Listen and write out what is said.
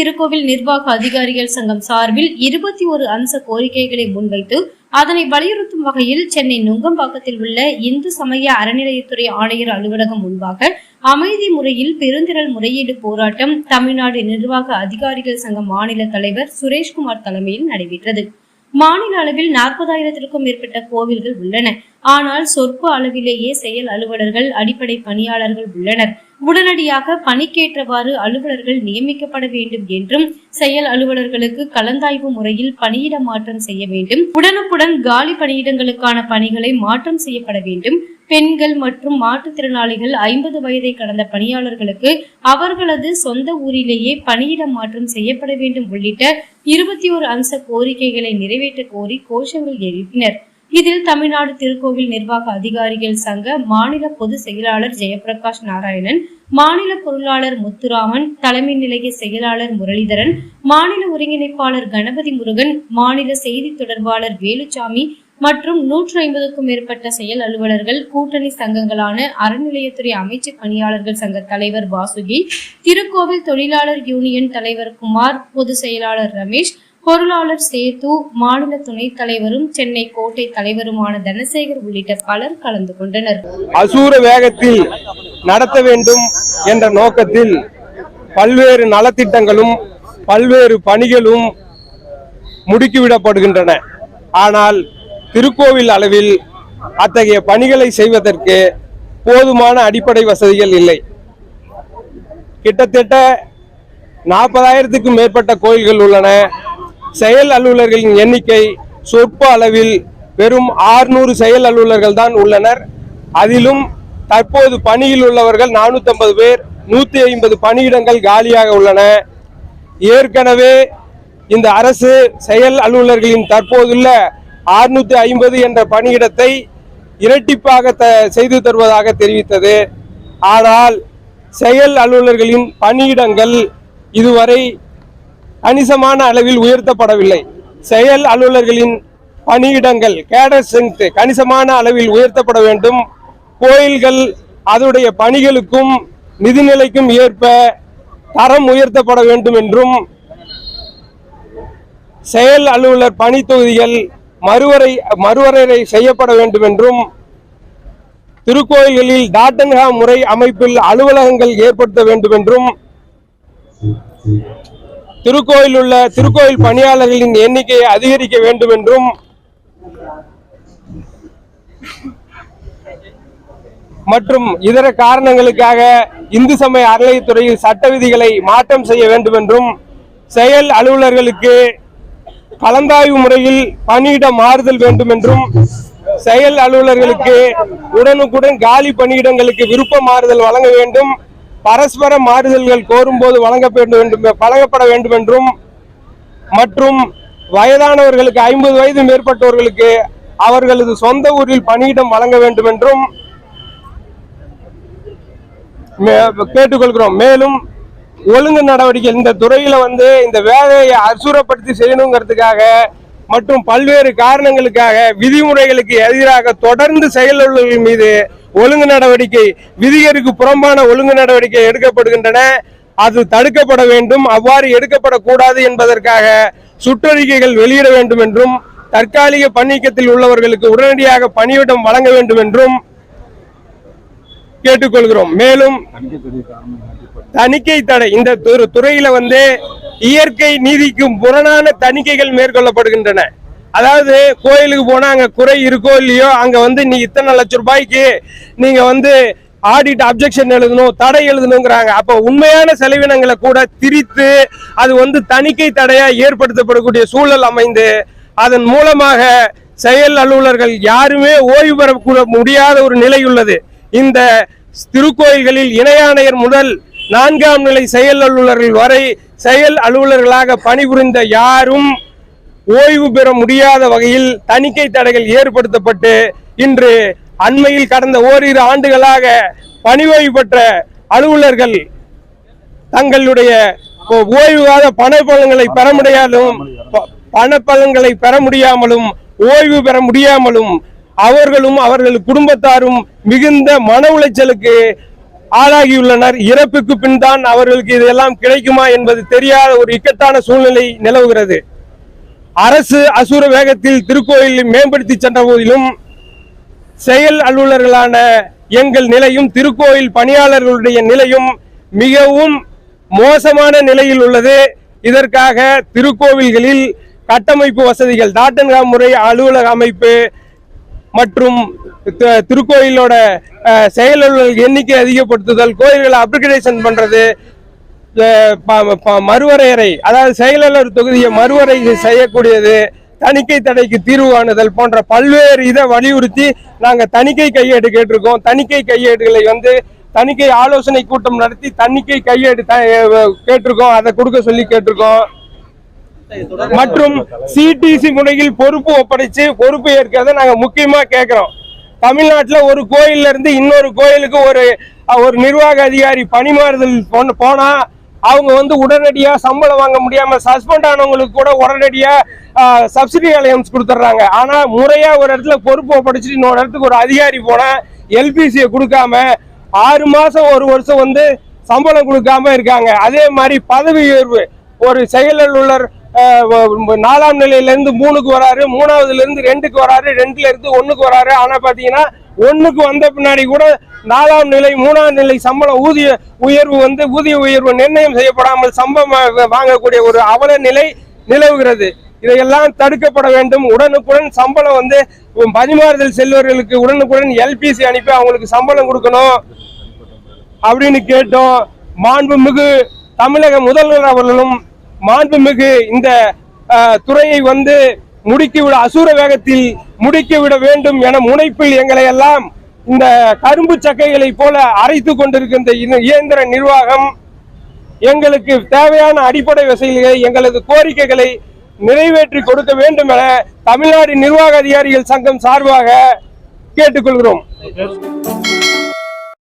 திருக்கோவில் நிர்வாக அதிகாரிகள் சங்கம் சார்பில் இருபத்தி ஒரு அம்ச கோரிக்கைகளை முன்வைத்து அதனை வலியுறுத்தும் வகையில் சென்னை நுங்கம்பாக்கத்தில் உள்ள இந்து சமய அறநிலையத்துறை ஆணையர் அலுவலகம் முன்பாக அமைதி முறையில் பெருந்திரள் முறையீடு போராட்டம் தமிழ்நாடு நிர்வாக அதிகாரிகள் சங்க மாநில தலைவர் சுரேஷ்குமார் தலைமையில் நடைபெற்றது. மாநில அளவில் நாற்பதாயிரத்திற்கும் மேற்பட்ட கோவில்கள் உள்ளன. ஆனால் சொற்ப அளவிலேயே செயல் அலுவலர்கள் அடிப்படை பணியாளர்கள் உள்ளனர். உடனடியாக பணிக்கேற்றவாறு அலுவலர்கள் நியமிக்கப்பட வேண்டும் என்றும் செயல் அலுவலர்களுக்கு கலந்தாய்வு முறையில் பணியிட மாற்றம் செய்ய வேண்டும். உடனுக்குடன் காலி பணியிடங்களுக்கான பணிகளை மாற்றம் செய்யப்பட வேண்டும். பெண்கள் மற்றும் மாற்றுத்திறனாளிகள் ஐம்பது வயதை கடந்த பணியாளர்களுக்கு அவர்களது சொந்த ஊரிலேயே பணியிட மாற்றம் செய்யப்பட வேண்டும் உள்ளிட்ட இருபத்தி ஒரு அம்ச கோரிக்கைகளை நிறைவேற்ற கோரி கோஷங்கள் எழுப்பினர். இதில் தமிழ்நாடு திருக்கோவில் நிர்வாக அதிகாரிகள் சங்க மாநில பொதுச் செயலாளர் ஜெயபிரகாஷ் நாராயணன் மாநில பொருளாளர் முத்துராமன் தலைமை நிலைய செயலாளர் முரளிதரன் மாநில ஒருங்கிணைப்பாளர் கணபதி முருகன் மாநில செய்தி தொடர்பாளர் வேலுச்சாமி மற்றும் நூற்று ஐம்பதுக்கும் மேற்பட்ட செயல் அலுவலர்கள் கூட்டணி சங்கங்களான அறநிலையத்துறை அமைச்சு பணியாளர்கள் சங்க தலைவர் வாசுகி திருக்கோவில் தொழிலாளர் யூனியன் தலைவர் குமார் பொதுச் செயலாளர் ரமேஷ் பொருளாளர் சேது மாநில துணைத் தலைவரும் சென்னை கோட்டை தலைவருமான தனசேகர் உள்ளிட்ட பலர் கலந்து கொண்டனர். அசூர வேகத்தில் நடத்த வேண்டும் என்ற நோக்கத்தில் பல்வேறு நலத்திட்டங்களும் பல்வேறு பணிகளும் முடுக்கிவிடப்படுகின்றன. ஆனால் திருக்கோவில் அளவில் அத்தகைய பணிகளை செய்வதற்கு போதுமான அடிப்படை வசதிகள் இல்லை. கிட்டத்தட்ட நாற்பதாயிரத்துக்கும் மேற்பட்ட கோயில்கள் உள்ளன. செயல் அலுவலர்களின் எண்ணிக்கை சொற்ப அளவில் வெறும் ஆறுநூறு செயல் அலுவலர்கள் தான் உள்ளனர். அதிலும் தற்போது பணியில் உள்ளவர்கள் 450 பேர் நூற்றி ஐம்பது பணியிடங்கள் காலியாக உள்ளன. ஏற்கனவே இந்த அரசு செயல் அலுவலர்களின் தற்போதுள்ள 650 ஐம்பது என்ற பணியிடத்தை இரட்டிப்பாக த- செய்து தருவதாக தெரிவித்தது. ஆனால் செயல் அலுவலர்களின் பணியிடங்கள் இதுவரை கணிசமான அளவில் உயர்த்தப்படவில்லை. செயல் அலுவலர்களின் பணியிடங்கள் கேடர் ஸ்ட்ரென்த் கணிசமான அளவில் உயர்த்தப்பட வேண்டும். கோயில்கள் அதனுடைய பணிகளுக்கும் நிதிநிலைக்கும் ஏற்ப தரம் உயர்த்தப்பட வேண்டும் என்றும் செயல் அலுவலர் பணி தொகுதிகள் மறுவரை மறுவரையறை செய்யப்பட வேண்டும் என்றும் திருக்கோயில்களில் டாட்டன்ஹா முறை அமைப்பில் அலுவலகங்கள் ஏற்படுத்த வேண்டும் என்றும் திருக்கோயில் உள்ள திருக்கோயில் பணியாளர்களின் எண்ணிக்கையை அதிகரிக்க வேண்டும் என்றும் மற்றும் இதர காரணங்களுக்காக இந்து சமய அறநிலையத்துறையில் சட்ட விதிகளை மாற்றம் செய்ய வேண்டும் என்றும் செயல் அலுவலர்களுக்கு கலந்தாய்வு முறையில் பணியிட மாறுதல் வேண்டும் என்றும் செயல் அலுவலர்களுக்கு உடனுக்குடன் காலி பணியிடங்களுக்கு விருப்ப மாறுதல் வழங்க வேண்டும். பரஸ்பர மாறுதல்கள் கோரும்போது வழங்க வேண்டும் வழங்கப்பட வேண்டும் என்றும் மற்றும் வயதானவர்களுக்கு ஐம்பது வயது மேற்பட்டவர்களுக்கு அவர்களது சொந்த ஊரில் பணியிடம் வழங்க வேண்டும் என்றும் கேட்டுக்கொள்கிறோம். மேலும் ஒழுங்கு நடவடிக்கை இந்த துறையில வந்து இந்த வேலையை அசுரப்படுத்தி செய்யணுங்கிறதுக்காக மற்றும் பல்வேறு காரணங்களுக்காக விதிமுறைகளுக்கு எதிராக தொடர்ந்து செயலுள்ளவர்கள் மீது ஒழுங்கு நடவடிக்கை விதிகளுக்கு புறம்பான ஒழுங்கு நடவடிக்கை எடுக்கப்படுகின்றன. அது தடுக்கப்பட வேண்டும். அவ்வாறு எடுக்கப்படக்கூடாது என்பதற்காக சுற்றறிக்கைகள் வெளியிட வேண்டும் என்றும் தற்காலிக பணிக்கத்தில் உள்ளவர்களுக்கு உடனடியாக பணியிடம் வழங்க வேண்டும் என்றும் கேட்டுக்கொள்கிறோம். மேலும் தணிக்கை தடை. இந்த துறை- துறையில வந்து இயற்கை நீதிக்கும் புறனான தணிக்கைகள் மேற்கொள்ளப்படுகின்றன. அதாவது கோயிலுக்கு போனா அங்க குறை இருக்கோ இல்லையோ அங்க வந்து நீ இத்தனை லட்சம் ரூபாய்க்கு நீங்க வந்து ஆடிட் அப்ஜெக்ஷன் எழுதணும் தடை எழுதணுங்கிறாங்க. அப்ப உண்மையான செலவினங்களை கூட திரித்து அது வந்து தணிக்கை தடையா ஏற்படுத்தப்படக்கூடிய சூழல் அமைந்து அதன் மூலமாக செயல் அலுவலர்கள் யாருமே ஓய்வு பெறக்கூட முடியாத ஒரு நிலை உள்ளது. இந்த திருக்கோயில்களில் இணையாணையர் முதல் நான்காம் நிலை செயல் அலுவலர்கள் வரை செயல் அலுவலர்களாக பணிபுரிந்த யாரும் ஓய்வு பெற முடியாத வகையில் தணிக்கை தடைகள் ஏற்படுத்தப்பட்டு இன்று அண்மையில் கடந்த ஓரிரு ஆண்டுகளாக பணி ஓய்வு பெற்ற அலுவலர்கள் தங்களுடைய ஓ- ஓய்வுகால பணப்பலன்களை பெற முடியாமலும் பணப்பலன்களை பெற முடியாமலும் ஓய்வு பெற முடியாமலும் அவர்களும் அவர்கள் குடும்பத்தாரும் மிகுந்த மன உளைச்சலுக்கு ஆளாகியுள்ளனர். இறப்புக்கு பின் தான் அவர்களுக்கு இதெல்லாம் கிடைக்குமா என்பது தெரியாத ஒரு இக்கட்டான சூழ்நிலை நிலவுகிறது. அரசு அசுர வேகத்தில் திருக்கோயிலை மேம்படுத்தி சென்ற போதிலும் செயல் அலுவலர்களான எங்கள் நிலையும் திருக்கோயில் பணியாளர்களுடைய நிலையும் மிகவும் மோசமான நிலையில் உள்ளது. இதற்காக திருக்கோவில்களில் கட்டமைப்பு வசதிகள் டாட்டன்காம் முறை அலுவலக அமைப்பு மற்றும் திருக்கோயிலோட அஹ், எண்ணிக்கை அதிகப்படுத்துதல் கோயில்களை அப்ரிகேஷன் பண்றது ப- மறுவரையறை அதாவது செயலாளர் தொகுதியை மறுவரை செய்யக்கூடியது தணிக்கை தடைக்கு தீர்வு காணுதல் போன்ற பல்வேறு இதை வலியுறுத்தி நாங்க தணிக்கை கையேடு கேட்டிருக்கோம். தணிக்கை கையேடுகளை வந்து தணிக்கை ஆலோசனை கூட்டம் நடத்தி தணிக்கை கையேடு த- கேட்டிருக்கோம். அதை கொடுக்க சொல்லி கேட்டிருக்கோம். மற்றும் சிடிசி முறையில் பொறுப்பு ஒப்படைச்சு பொறுப்பு ஏற்கிறத நாங்க முக்கியமா கேட்குறோம். தமிழ்நாட்டில் ஒரு கோயில்ல இருந்து இன்னொரு கோயிலுக்கு ஒரு ஒரு நிர்வாக அதிகாரி பணிமாறுதல் போனா அவங்க வந்து உடனடியா சம்பளம் வாங்க முடியாம சஸ்பெண்ட் ஆனவங்களுக்கு கூட உடனடியா சப்சிடி அலையன்ஸ் கொடுத்துட்றாங்க. ஆனா முறையா ஒரு இடத்துல பொறுப்பு ஒப்படைச்சிட்டு இன்னொரு இடத்துக்கு ஒரு அதிகாரி போனா எல்பிசியை கொடுக்காம ஆறு மாசம் ஒரு வருஷம் வந்து சம்பளம் கொடுக்காம இருக்காங்க. அதே மாதிரி பதவி உயர்வு ஒரு செயலர் நாலாம் நிலையிலேருந்து மூணுக்கு வராரு மூணாவதுலேருந்து ரெண்டுக்கு வராரு ரெண்டுல இருந்து ஒன்றுக்கு வராரு. ஆனால் பார்த்தீங்கன்னா ஒன்றுக்கு வந்த பின்னாடி கூட நாலாம் நிலை மூணாம் நிலை சம்பளம் ஊதிய உயர்வு வந்து ஊதிய உயர்வு நிர்ணயம் செய்யப்படாமல் சம்பளம் வாங்கக்கூடிய ஒரு அவல நிலை நிலவுகிறது. இதையெல்லாம் தடுக்கப்பட வேண்டும். உடனுக்குடன் சம்பளம் வந்து பரிமாறுதல் செல்வர்களுக்கு உடனுக்குடன் எல்பிசி அனுப்பி அவங்களுக்கு சம்பளம் கொடுக்கணும் அப்படின்னு கேட்டோம். மாண்புமிகு தமிழக முதல்வர் அவர்களும் மாண்புமிகு இந்த துறையை வந்து முடுக்கிவிட அசுர வேகத்தில் முடுக்கிவிட வேண்டும் என முனைப்பில் எங்களை எல்லாம் இந்த கரும்பு சக்கைகளை போல அரைத்து கொண்டிருக்கின்ற இயந்திர நிர்வாகம் எங்களுக்கு தேவையான அடிப்படை வசதிகளை எங்களது கோரிக்கைகளை நிறைவேற்றி கொடுக்க வேண்டும் என தமிழ்நாடு நிர்வாக அதிகாரிகள் சங்கம் சார்பாக கேட்டுக்கொள்கிறோம்.